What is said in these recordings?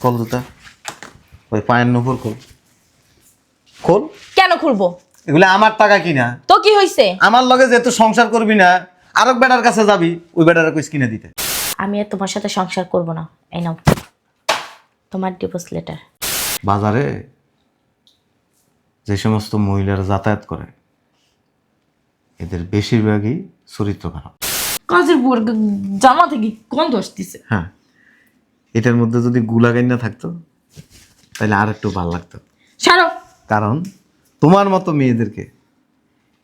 খোল জুতা ওই পায়ের নুপুর খোল। খোল? কেন খুলবো? এগুলো আমার টাকা কিনা? তো কি হইছে? আমার লগে যেহেতু সংসার করবি না আরেক বেটার কাছে যাবি ওই বেটার কইস কিনে দিতে। আমি আর তোমার সাথে সংসার করব না। এই নাও। তোমার ডিভোর্স লেটার বাজারে যে সমস্ত মহিলারা যাতায়াত করে এদের বেশিরভাগই চরিত্র খারাপ কাজের বুয়ার জামা থেকে গন্ধ আসতেছে। হ্যাঁ। এটার মধ্যে যদি গুলাগাইন না থাকতো তাহলে আর একটু ভালো লাগতো। সারো। কারণ তোমার মতো মেয়েদেরকে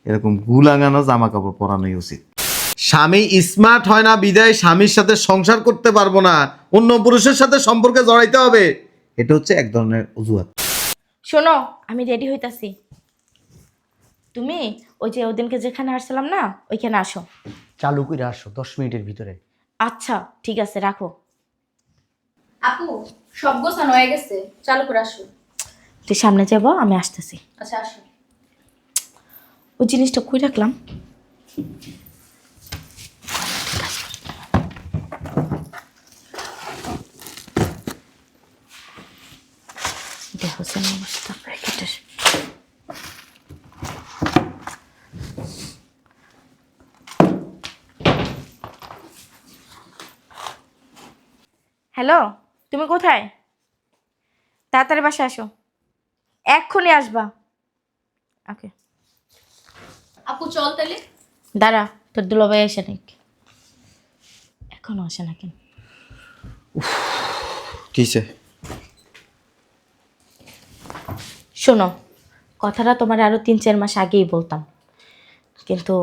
এরকম গুলাগানো জামা কাপড় পরানোই উচিত। স্বামী স্মার্ট হয় না বিদায় স্বামীর সাথে সংসার করতে পারব না অন্য পুরুষের সাথে সম্পর্কে জড়াইতে হবে। এটা হচ্ছে এক ধরনের অজুহাত। শোনো আমি রেডি হইতাছি। তুমি ওই যে ওদিনকে যেখানে আসছিলাম না ওইখানে আসো। চালু করে আসো দশ মিনিটের ভিতরে। আচ্ছা ঠিক আছে রাখো। আপু সব গোছানো হয়ে গেছে। চালু করে আসো। তুই সামনে যাব আমি আসতেছি। আচ্ছা আসো। ওই জিনিসটা কই রাখলাম? দেখো অবস্থা প্যাকেটের। হ্যালো? তুমি কোথায়? তাড়াতাড়ি বাসে আসো। এক্ষুনি আসবা। ওকে। আপু চল তাহলে। দাঁড়া তোর দুলাভাই আসে নাকি? এখনও আসে না কেন? কিসে শোনো কথাটা তোমার আরও তিন চার মাস আগেই বলতাম। কিন্তু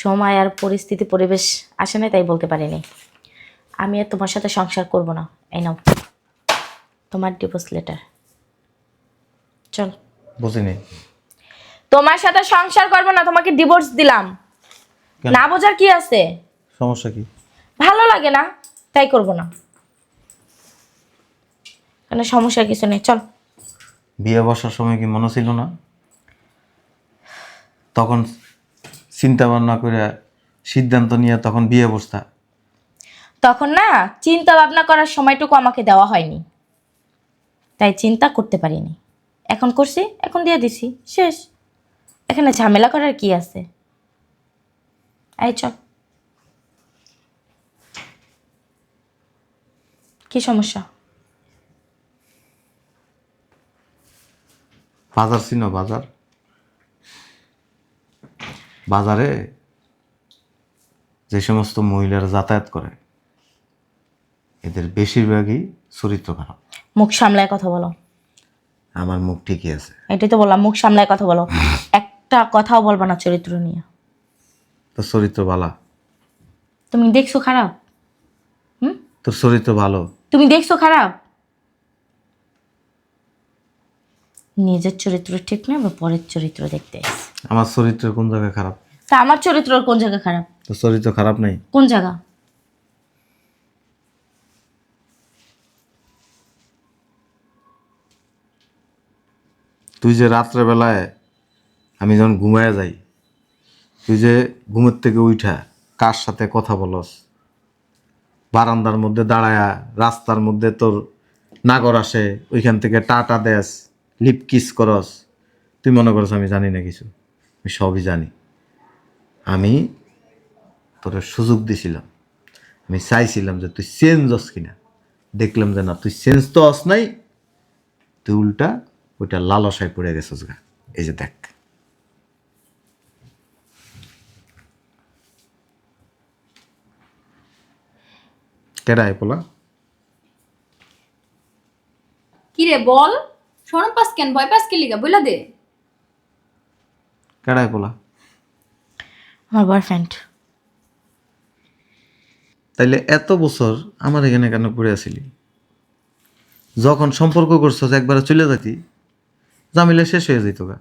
সময় আর পরিস্থিতি পরিবেশ আসে না তাই বলতে পারিনি। আমি আর তোমার সাথে সংসার করব না এই নাও। তোমার ডিভোর্স লেটার চল। বুঝিনি। তোমার সাথে সংসার করব না তোমাকে ডিভোর্স দিলাম। কেন? না বোঝার কি আছে? সমস্যা কি? ভালো লাগে না তাই করব না। কেন সমস্যা কিছু নেই চল। বিয়ে বসার সময় কি মনে ছিল না? তখন চিন্তা ভাবনা করে সিদ্ধান্ত নিয়ে তখন বিয়ে বসতা। তখন না চিন্তা ভাবনা করার সময়টুকু আমাকে দেওয়া হয়নি। তাই চিন্তা করতে পারিনি। এখন করছি, এখন দিয়ে দিছি, শেষ। এখানে ঝামেলা করার কি আছে? আই চল। কি সমস্যা? বাজার ছিল বাজার? বাজারে যে সমস্ত মহিলারা যাতায়াত করে, এদের বেশিরভাগই চরিত্র খারাপ মুখ সামলায় কথা বলো। আমার মুখ ঠিকই আছে। এটাই তো বললাম মুখ সামলায় কথা বলো। একটা কথাও বলবা না চরিত্র নিয়ে। তোর চরিত্র ভালো। তুমি দেখছ খারাপ? হুম? তোর চরিত্র ভালো। তুমি দেখছ খারাপ? নিজের চরিত্র ঠিক না বা পরের চরিত্র দেখতে আমার চরিত্র কোন জায়গায় খারাপ? তা আমার চরিত্র কোন জায়গায় খারাপ? তোর চরিত্র খারাপ নাই? কোন জায়গা? তুই যে রাত্রেবেলায় আমি যখন ঘুমায় যাই, তুই যে ঘুমের থেকে উঠা কার সাথে কথা বলস? বারান্দার মধ্যে দাঁড়ায়া, রাস্তার মধ্যে তোর নাগর আসে, ওইখান থেকে টাটা দেস, লিপ কিস করস। তুই মনে করস আমি জানি না কিছু, আমি সবই জানি। আমি তোর সুযোগ দিছিলাম, আমি চাইছিলাম যে তুই চেঞ্জ হস কিনা। দেখলাম যে না, তুই চেঞ্জ তো হস নাই, তুই উল্টা ওইটা লালসায় পড়ে গেছিস গা এই যে দেখ। কেডায় পোলা? কি রে বল। শরম পাস কেন? ভয় পাস কে লিগা? বইলা দে। কেডায় পোলা? আমার বয়ফ্রেন্ড তাইলে এত বছর আমার এখানে কেন পড়ে আসিলি? যখন সম্পর্ক করছস একবার চলে যাইতি জামিলে শেষ হয়ে যেত গা।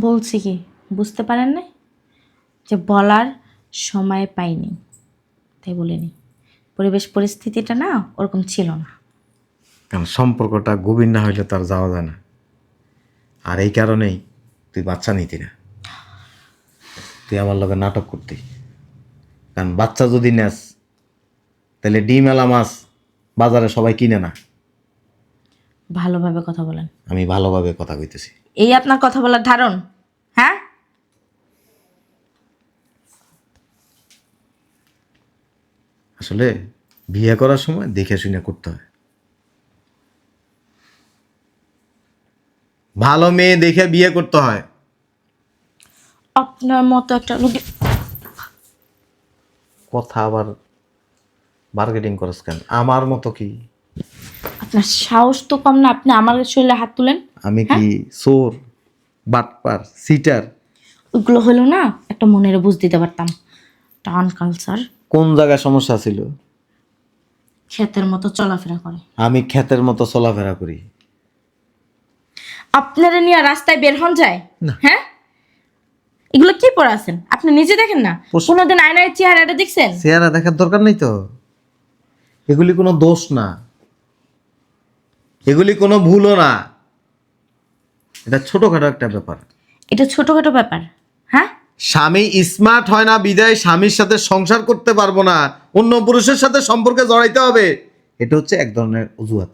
বলছি কি বুঝতে পারেন না যে বলার সময় পাইনি তাই বলিনি পরিবেশ পরিস্থিতিটা না ওরকম ছিল না। কারণ সম্পর্কটা গভীর না হইলে তার যাওয়া যায় না। আর এই কারণেই তুই বাচ্চা নিতি না। তুই আমার লগে নাটক করতি। কারণ বাচ্চা যদি নেস তাহলে ডিম এলা মাছ বাজারে সবাই কিনে না। ভালোভাবে কথা বলেন। আমি ভালোভাবে কথা কইতেছি। এই আপনার কথা বলার ধারণ? হ্যাঁ? আসলে বিয়ে করার সময় দেখে শুনে করতে হয়। ভালো মেয়ে দেখে বিয়ে করতে হয়। আপনার মতো একটা লোকে কথা আবার মার্কেটিং করস কেন? আমার মতো কি? আপনার সাহস তো কম না আপনি আমার শরীরে হাত তুলেন। আমি কি চোর বাটপার সিটার? ওইগুলো হলো না একটা মনের বুঝ দিতে পারতাম। টান কালচার। কোন জায়গায় সমস্যা ছিল? ক্ষেতের মতো চলাফেরা করে। আমি ক্ষেতের মতো চলাফেরা করি। আপনারা নিয়ে রাস্তায় বের হন যায়? হ্যাঁ? এগুলো কি পরে আছেন? আপনি নিজে দেখেন না? কোনোদিন আয়নায় চেহারাটা দেখছেন? চেহারা দেখার দরকার নেই তো। এগুলি কোনো দোষ না। এগুলি কোনো ভুলও না। এটা ছোটখাটো একটা ব্যাপার। এটা ছোটখাটো ব্যাপার। হ্যাঁ? স্বামী স্মার্ট হয় না বিদায় স্বামীর সাথে সংসার করতে পারব না। অন্য পুরুষের সাথে সম্পর্কে জড়াইতে হবে। এটা হচ্ছে এক ধরনের অজুহাত।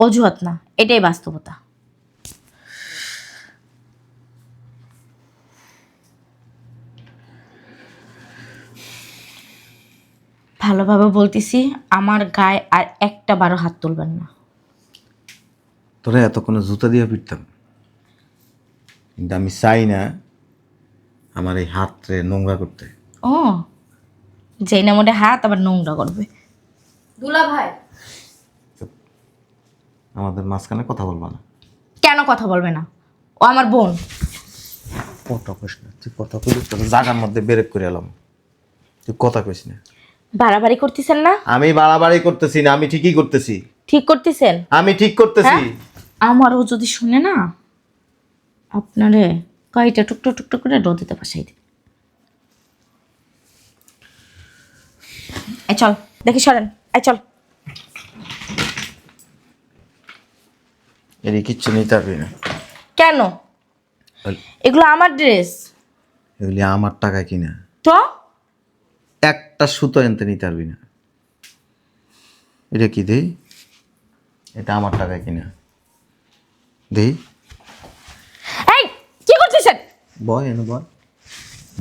অজুহাত না এটাই বাস্তবতা। ভালোভাবে বলতেছি আমার গায়ে আর একটা বারো হাত তুলবেন না। তোরা এতক্ষণে জুতা দিয়ে পিটতাম কিন্তু আমি চাই না আমার এই হাতরে নোংরা করতে। ও যেই না মোটে হাত আবার নোংরা করবে। দুলা ভাই। আমাদের মাঝখানে কথা বলবা না। কেন কথা বলবে না? ও আমার বোন। কথা কইস না তুই কথা কইলি তোর জাগার মধ্যে বেরেক করে এলাম। তুই কথা কইস না। বাড়াবাড়ি করতেছেন না? আমি বাড়াবাড়ি করতেছি না আমি ঠিকই করতেছি। ঠিক করতেছেন? আমি ঠিক করতেছি। হ্যাঁ? আমারও যদি শুনে না আপনারে কয়টা টুকটো টুকটো করে রোদেতে পাশাই দিবে এই চল দেখি সরেন এই চল। এরই কিচ্ছু নিতে পারবি না। কেন? এগুলো আমার ড্রেস। এগুলি আমার টাকায় কিনা। তো? একটা সুতো এনতে নিতে পারবি না। এটা কি দেই? এটা আমার টাকায় কিনা। দেই এই কি করতেছেন? বয় এনে বয়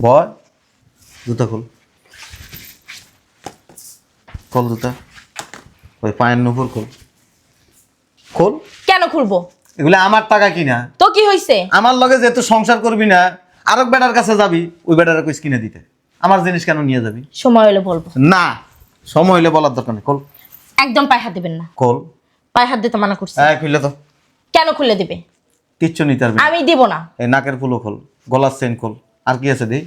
বয় জুতা খোল। খোল জুতা। ওই পায়ের নুপুর খোল। খোল। কেন খুলবো? এগুলো আমার টাকা কিনা? তো কি হয়েছে আমার লগে যেহেতু সংসার করবি না আরেক বেটার কাছে যাবি ওই বেটার কইস কিনে দিতে। আমার জিনিস কেন নিয়ে যাবি? সময় হলে বলব। না সময় হলে বলার দরকার নেই। কল একদম পায়ে হাত দিবেন না। কল পায়ে হাত দিতে মানা করছি। হ্যাঁ খুললে তো। কেন খুলে দিবে? কিচ্ছু নিতে পারবি। আমি দিব না। এই নাকের ফুলো খোল গলার চেন খোল আর কি আছে দেই?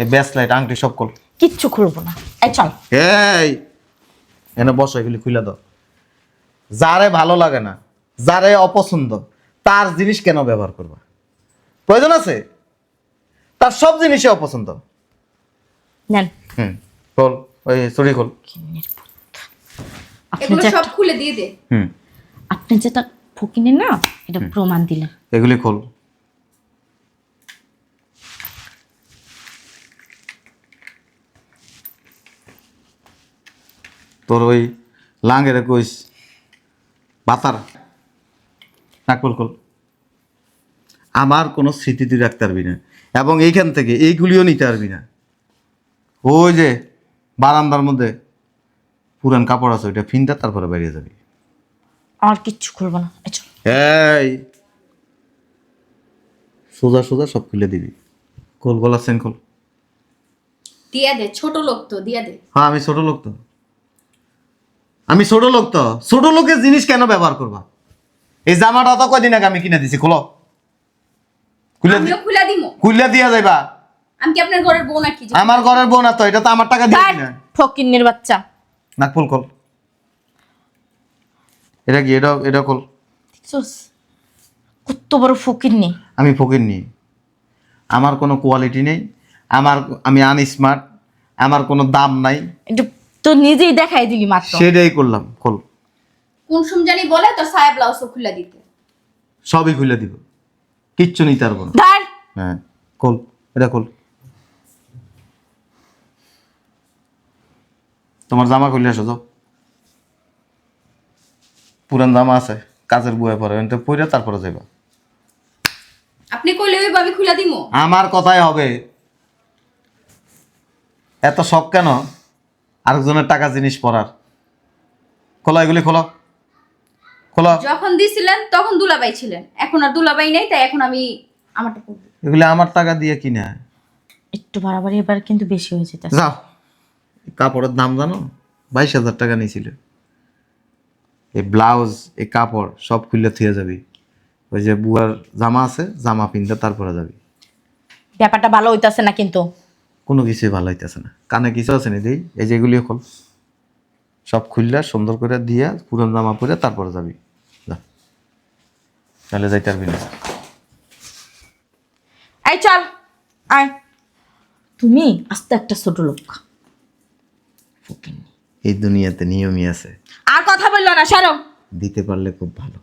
এই ব্যাস লাইট আংটি সব খোল। কিচ্ছু খুলবো না। এই চল। এই এনে বসো এগুলি খুলে দাও। যারে ভালো লাগে না যারে অপছন্দ তার জিনিস কেন ব্যবহার করবা? প্রয়োজন আছে? তার সব জিনিসই অপছন্দ। নেন। হুম খোল ওই চুরি খোল। আপনি এগুলো সব খুলে দিয়ে দে। হুম। আপনি যেটা ফকিনেন না এটা প্রমাণ দিলেন এগুলি খোল। তোর ওই লাঙ্গের কইস বাতার। নাকল কল আমার কোনো স্মৃতি তুই রাখতে পারবি না। এবং এইখান থেকে এইগুলিও নিতে পারবি না। ওই যে বারান্দার মধ্যে পুরান কাপড় আছে ওইটা ফিনটা তারপরে বেরিয়ে যাবি। আর কিচ্ছু খুলবো না। এই এই। সোজা সোজা সব খুলে দিবি। গলা সেন দিয়া দে ছোট লোক তো দিয়া দে। হ্যাঁ আমি ছোট লোক তো। আমি ছোট লোক তো। ছোট লোকের জিনিস কেন ব্যবহার করবা? এই জামাটা তো কয়দিন আগে আমি কিনে দিছি খোলো। খুলে দি- আমিও খুলে দিমু। খুলে দিয়া যাইবা। আমি কি আপনার ঘরের বউ নাকি? আমার ঘরের বোন না তো এটা তো আমার টাকা দিয়ে না ফকিন্নির বাচ্চা। নাক ফুল খোল। এটা কি এটা এটা দেখছোস? কত বড় ফকিন্নি আমি ফকির নি। আমার কোনো কোয়ালিটি নেই আমার আমি আনস্মার্ট আমার কোনো দাম নাই। তো নিজেই দেখাই দিলি মাত্র। সেটাই করলাম কল কোন জানি বলে তোর সাহেব ব্লাউজও খুলে দিতে। সবই খুলে দিব। কিচ্ছু নিতে তার না। ধার। হ্যাঁ কল এটা কল তোমার জামা খুলে আসো যাও। পুরান জামা আছে কাজের বুয়ে পরে এটা পরে তারপরে যাইবা। আপনি কইলে ওই আমি খুলে দিমু? আমার কথাই হবে। এত শখ কেন? আরেকজনের টাকা জিনিস পরার খোলা এগুলি খোলো। খোলো। যখন দিছিলেন তখন দুলাবাই ছিলেন। এখন আর দুলাবাই নেই তাই এখন আমি আমারটা পরবো এগুলি আমার টাকা দিয়ে কিনা একটু বাড়াবাড়ি এবার কিন্তু বেশি হয়ে যেতে যাও। কাপড়ের দাম জানো? বাইশ হাজার টাকা নিয়েছিল। এই ব্লাউজ এই কাপড় সব খুললে থুয়ে যাবি। ওই যে বুয়ার জামা আছে জামা পিনতে তারপরে যাবি। ব্যাপারটা ভালো হইতাছে না কিন্তু? কোনো কিছুই ভালো হইতেছে না। কানে কিছু আছে না দিই? এই যে এগুলিও খোল। সব খুললে সুন্দর করে দিয়া পুরান জামা পরে তারপরে যাবি। যা। তাহলে যাই পারবি না। এই চল আয়। তুমি আস্তে একটা ছোট লোক। এই দুনিয়াতে নিয়মই আছে। আর কথা বলল না সরো। দিতে পারলে খুব ভালো।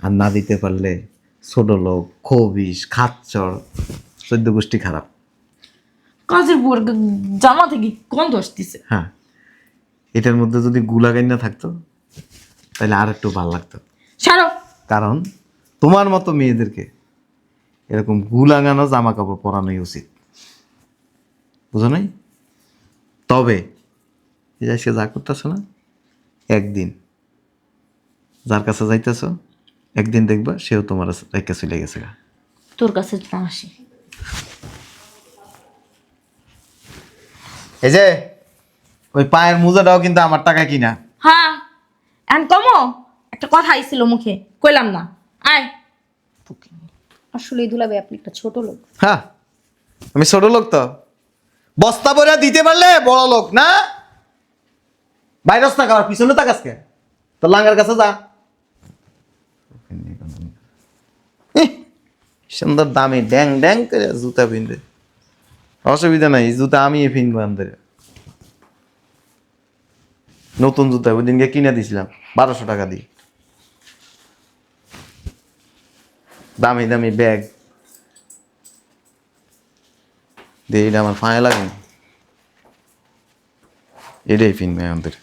আর না দিতে পারলে ছোট লোক খবিস খাচ্চর চোদ্দ গোষ্ঠী খারাপ। কাজের জামা থেকে গন্ধ আসতেছে হ্যাঁ। এটার মধ্যে যদি গুলাগাইন না থাকতো তাহলে আর একটু ভালো লাগতো। সরো। কারণ তোমার মতো মেয়েদেরকে এরকম গুলাগানো জামা কাপড় পরানোই উচিত। বুঝো নাই? তবে এই যে আজকে যা করতেছো না একদিন। যার কাছে যাইতেছ একদিন দেখবা সেও তোমার রেখে চলে গেছে গা। তোর কাছে না আসি। এই যে ওই পায়ের মোজাটাও কিন্তু আমার টাকা কিনা। হ্যাঁ এন কমো। একটা কথা আইছিল মুখে কইলাম না। আয়। আসলে দুলাবাই আপনি একটা ছোট লোক। হ্যাঁ আমি ছোট লোক তো। বস্তা ভরে দিতে পারলে বড় লোক না? বাইরস টাকা আর পিছনে তাকাসকে তো লাঙ্গার কাছে যা। সুন্দর দামি ড্যাং ড্যাং করে জুতা পিনবে। অসুবিধা নাই জুতা আমি পিনবো আমাদের নতুন জুতা ওই দিনকে কিনে দিছিলাম, বারোশো টাকা দিয়ে। দামি দামি ব্যাগ। দিয়ে এটা আমার ফাঁয়ে লাগে এটাই পিনবে আমাদের।